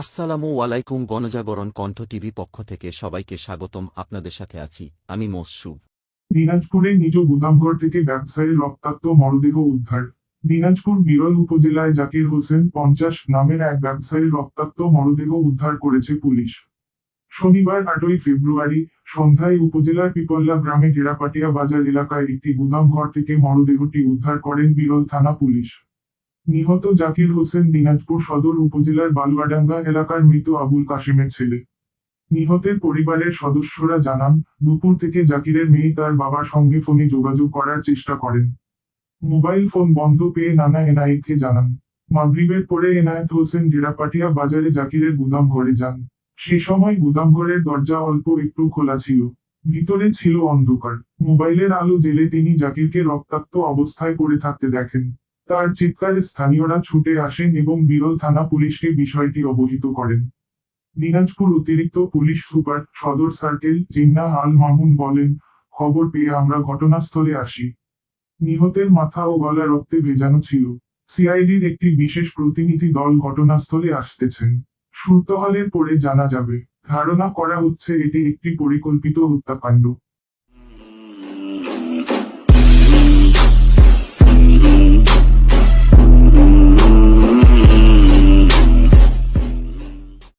আসসালামু আলাইকুম গণজাগরণ কণ্ঠ টিভি পক্ষ থেকে সবাইকে স্বাগতম, আপনাদের সাথে আছি আমি মসুব দিনাজপুরে নিজ গুদামঘর থেকে ব্যবসায়ীর রক্তাক্ত মরদেহ উদ্ধার। দিনাজপুর বিরল উপজেলায় জাকির হোসেন পঞ্চাশ নামের এক ব্যবসায়ীর রক্তাক্ত মরদেহ উদ্ধার করেছে পুলিশ। শনিবার আটই ফেব্রুয়ারি সন্ধ্যায় উপজেলার পিপল্লা গ্রামে গেরাপাটিয়া বাজার এলাকায় একটি গুদামঘর থেকে মরদেহটি উদ্ধার করেন বিরল থানা পুলিশ। নিহত জাকির হোসেন দিনাজপুর সদর উপজেলার বালুয়াডাঙ্গা এলাকার মৃত আবুল কাশেমের ছেলে। নিহতের পরিবারের সদস্যরা জানান, দুপুর থেকে জাকিরের মেয়ে তার বাবার সঙ্গে ফোনে যোগাযোগ করার চেষ্টা করেন। মোবাইল ফোন বন্ধ পেয়ে নানা এনায়েতকে জানান। মাগরিবের পরে এনায়েত হোসেন ডেরাপাটিয়া বাজারে জাকিরের গুদাম ঘরে যান। সে সময় গুদাম ঘরের দরজা অল্প একটু খোলা ছিল। ভিতরে ছিল অন্ধকার। মোবাইলের আলো জেলে তিনি জাকিরকে রক্তাক্ত অবস্থায় পড়ে থাকতে দেখেন। তার চিৎকারে স্থানীয়রা ছুটে আসেন এবং বিরল থানা পুলিশকে বিষয়টি অবহিত করেন। দিনাজপুর অতিরিক্ত পুলিশ সুপার সদর সার্কেল জিন্না আল মামুন বলেন, খবর পেয়ে আমরা ঘটনাস্থলে আসি। নিহতের মাথা ও গলা রক্তে ভেজানো ছিল। সিআইডির একটি বিশেষ প্রতিনিধি দল ঘটনাস্থলে আসতেছেন। সুরতহালের পরে জানা যাবে। ধারণা করা হচ্ছে এটি একটি পরিকল্পিত হত্যাকাণ্ড।